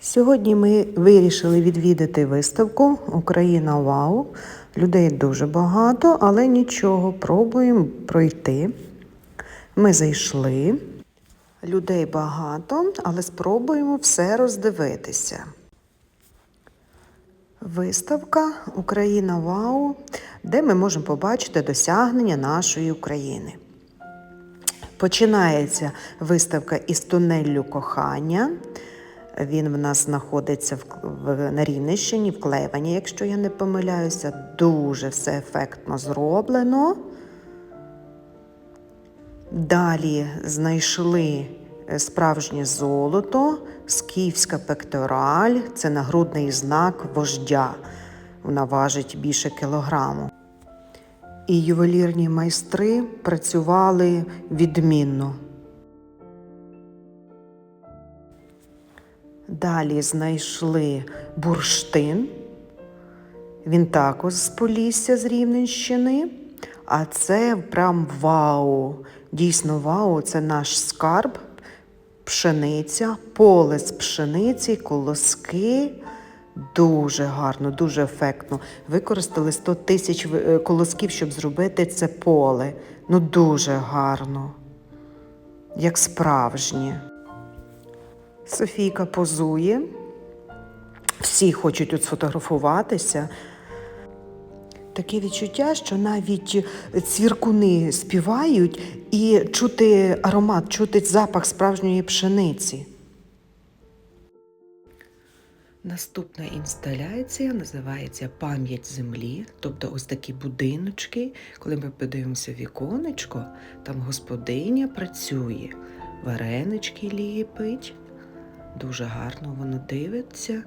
Сьогодні ми вирішили відвідати виставку Україна Вау. Людей дуже багато, але нічого, пробуємо пройти. Ми зайшли. Людей багато, але спробуємо все роздивитися. Виставка Україна Вау, де ми можемо побачити досягнення нашої України. Починається виставка із тунелю кохання. Він в нас знаходиться в, на Рівненщині, в Клевані, якщо я не помиляюся. Дуже все ефектно зроблено. Далі знайшли справжнє золото, скіфська пектораль, це нагрудний знак вождя. Вона важить більше кілограму. І ювелірні майстри працювали відмінно. Далі знайшли бурштин. Він також з Полісся з Рівненщини. А це прям вау. Дійсно, вау, це наш скарб, пшениця, поле з пшениці, колоски. Дуже гарно, дуже ефектно. Використали 100 тисяч е, колосків, щоб зробити це поле. Ну, дуже гарно, як справжнє. Софійка позує. Всі хочуть тут сфотографуватися. Таке відчуття, що навіть цвіркуни співають і чути аромат, чути запах справжньої пшениці. Наступна інсталяція називається Пам'ять землі, тобто ось такі будиночки. Коли ми подивимося віконечко, там господиня працює, варенички ліпить. Дуже гарно воно дивиться.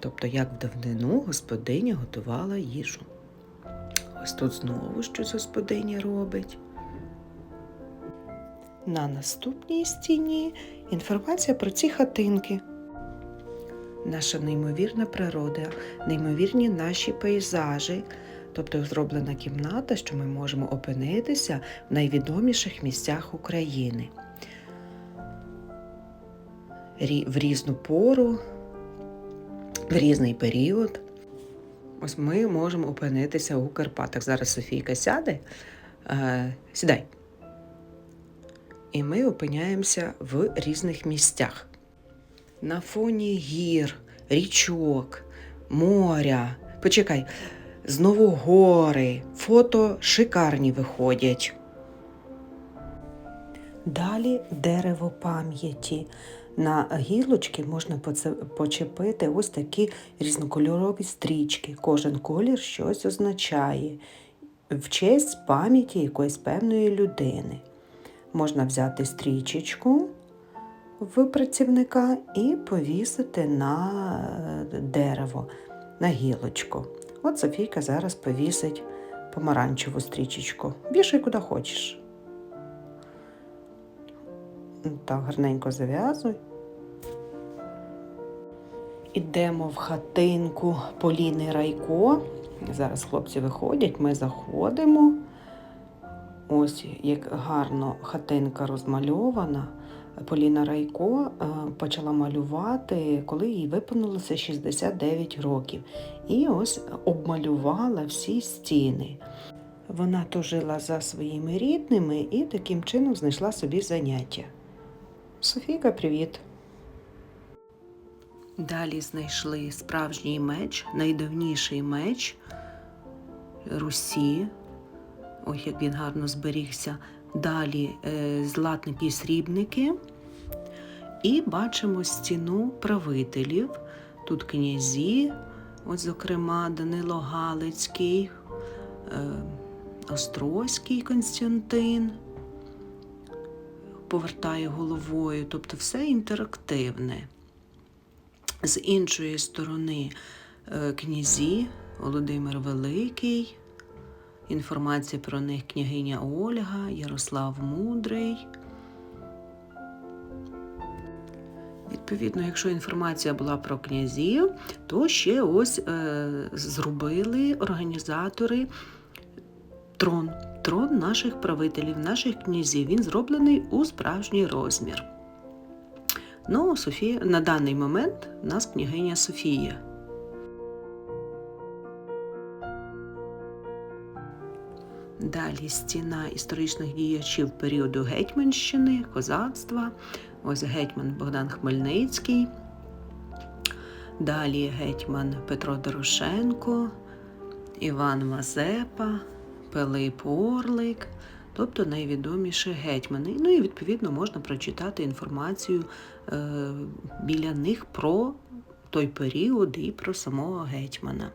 Тобто, як в давнину господиня готувала їжу. Ось тут знову щось господиня робить. На наступній стіні інформація про ці хатинки. Наша неймовірна природа, неймовірні наші пейзажі, тобто зроблена кімната, що ми можемо опинитися в найвідоміших місцях України в різну пору, в різний період. Ось ми можемо опинитися у Карпатах. Зараз Софійка сяде. Е, сідай. І ми опиняємося в різних місцях. На фоні гір, річок, моря. Почекай, знову гори, фото шикарні виходять. Далі дерево пам'яті. На гілочки можна почепити ось такі різнокольорові стрічки. Кожен колір щось означає в честь пам'яті якоїсь певної людини. Можна взяти стрічечку в працівника і повісити на дерево, на гілочку. От Софійка зараз повісить помаранчеву стрічечку. Більше куди хочеш. Так, гарненько зав'язуй. Ідемо в хатинку Поліни Райко. Зараз хлопці виходять, ми заходимо. Ось як гарно хатинка розмальована. Поліна Райко почала малювати, коли їй виповнилося 69 років. І ось обмалювала всі стіни. Вона то жила за своїми рідними і таким чином знайшла собі заняття. Софійка, привіт. Далі знайшли справжній меч, найдавніший меч Русі. Ось як він гарно зберігся. Далі е, златники і срібники. І бачимо стіну правителів. Тут князі, от, зокрема, Данило Галицький, е, Острозький Константин повертає головою, тобто все інтерактивне. З іншої сторони князі Володимир Великий, інформація про них княгиня Ольга, Ярослав Мудрий. Відповідно, якщо інформація була про князів, то ще ось е, зробили організатори трон трон наших правителів, наших князів. Він зроблений у справжній розмір. Ну, Софія на даний момент у нас княгиня Софія. Далі стіна історичних діячів періоду Гетьманщини, козацтва. Ось гетьман Богдан Хмельницький. Далі гетьман Петро Дорошенко, Іван Мазепа, Пилип Орлик, тобто найвідоміші гетьмани. Ну і відповідно можна прочитати інформацію е, біля них про той період і про самого гетьмана.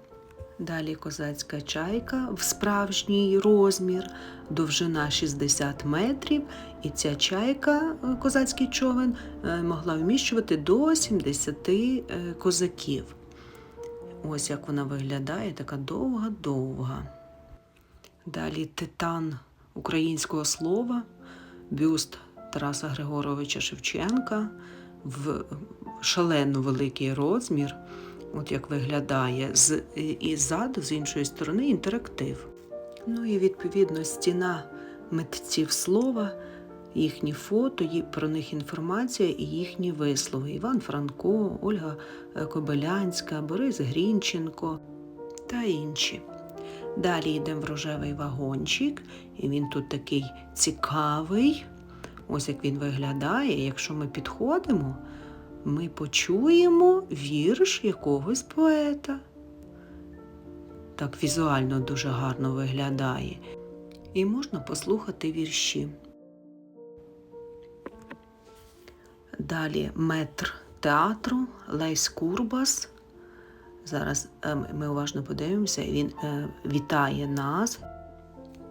Далі козацька чайка в справжній розмір, довжина 60 метрів, і ця чайка, е, козацький човен, е, могла вміщувати до 70 е, козаків. Ось як вона виглядає, така довга-довга. Далі титан українського слова, бюст Тараса Григоровича Шевченка в шалено великий розмір. От як виглядає з і ззаду, з іншої сторони, інтерактив. Ну і відповідно стіна митців слова, їхні фото, про них інформація і їхні вислови. Іван Франко, Ольга е, Кобилянська, Борис Грінченко та інші. Далі йдемо в рожевий вагончик, і він тут такий цікавий. Ось як він виглядає. Якщо ми підходимо, ми почуємо вірш якогось поета. Так візуально дуже гарно виглядає. І можна послухати вірші. Далі метр театру Лесь Курбас. Зараз е, ми уважно подивимося. Він е, вітає нас,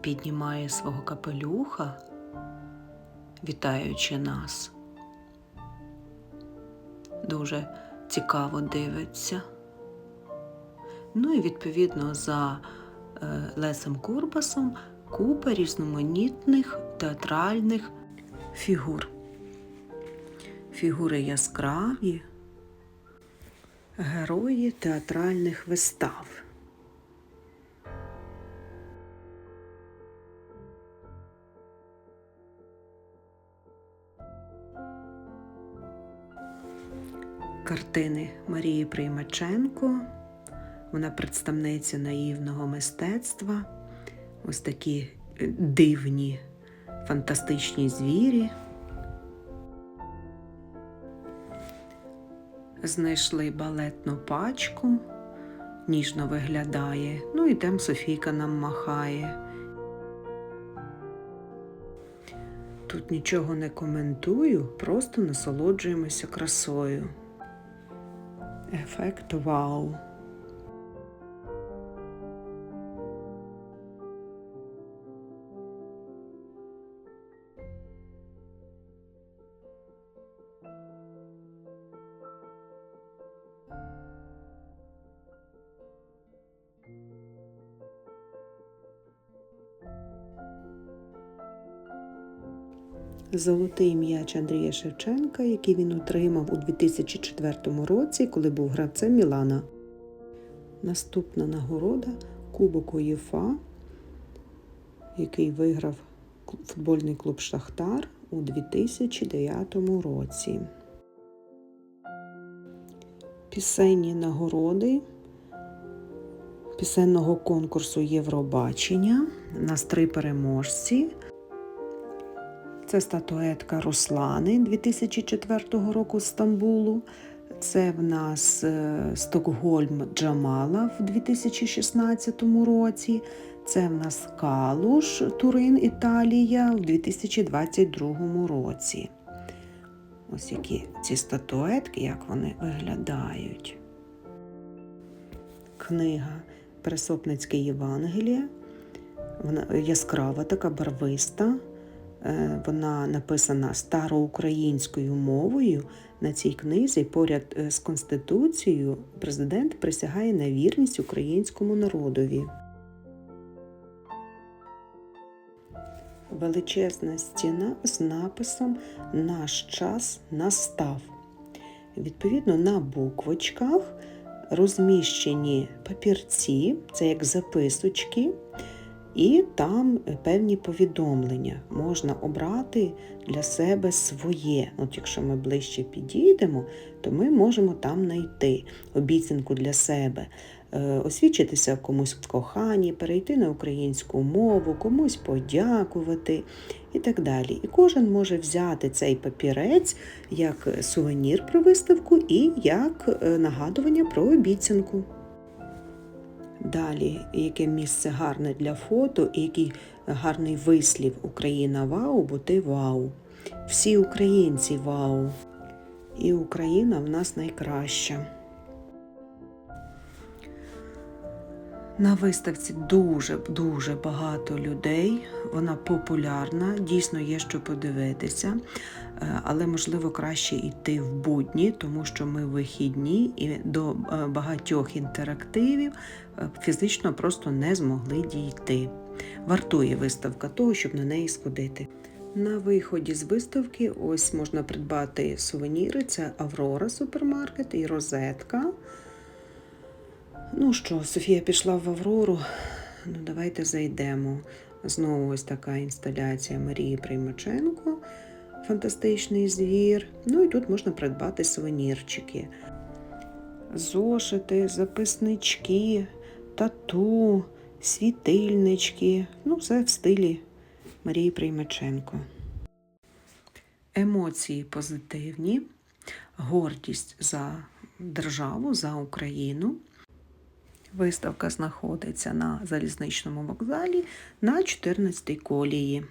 піднімає свого капелюха, вітаючи нас. Дуже цікаво дивиться. Ну і відповідно за е, Лесем Курбасом купа різноманітних театральних фігур. Фігури яскраві, герої театральних вистав. Картини Марії Приймаченко. Вона представниця наївного мистецтва. Ось такі е, дивні, фантастичні звірі. Знайшли балетну пачку, ніжно виглядає. Ну і там Софійка нам махає. Тут нічого не коментую, просто насолоджуємося красою. Ефект вау. Золотий м'яч Андрія Шевченка, який він отримав у 2004 році, коли був гравцем Мілана. Наступна нагорода Кубок УЄФА, який виграв футбольний клуб Шахтар у 2009 році. Пісенні нагороди пісенного конкурсу Євробачення. У нас три переможці. Це статуетка Руслани 2004 року Стамбулу. Це в нас е, Стокгольм Джамала в 2016 році. Це в нас Калуш Турин Італія в 2022 році. Ось які ці статуетки, як вони виглядають. Книга Пресопницьке Євангеліє. Вона яскрава, така барвиста. Е, Вона написана староукраїнською мовою. На цій книзі поряд е, з Конституцією президент присягає на вірність українському народові. Величезна стіна з написом Наш час настав. Відповідно, на буквочках розміщені папірці, це як записочки, І там певні повідомлення можна обрати для себе своє. От якщо ми ближче підійдемо, то ми можемо там знайти обіцянку для себе, е, освідчитися комусь в коханні, перейти на українську мову, комусь подякувати і так далі. І кожен може взяти цей папірець як сувенір про виставку і як е, нагадування про обіцянку. Далі, яке місце гарне для фото, і який гарний вислів Україна вау, бо ти вау. Всі українці вау. І Україна в нас найкраща. На виставці дуже дуже багато людей. Вона популярна, дійсно є що подивитися, Е, але можливо краще йти в будні, тому що ми вихідні і до е, багатьох інтерактивів е, фізично просто не змогли дійти. Вартує виставка того, щоб на неї сходити. На виході з виставки ось можна придбати сувеніри. Це Аврора супермаркет і розетка. Ну що, Софія пішла в Аврору. Ну, давайте зайдемо. Знову ось така інсталяція Марії Приймаченко. Фантастичний звір. Ну і тут можна придбати сувенірчики. Зошити, записнички, тату, світильнички. Ну, все в стилі Марії Приймаченко. Емоції позитивні, гордість за державу, за Україну. Виставка знаходиться на залізничному вокзалі на 14-й колії.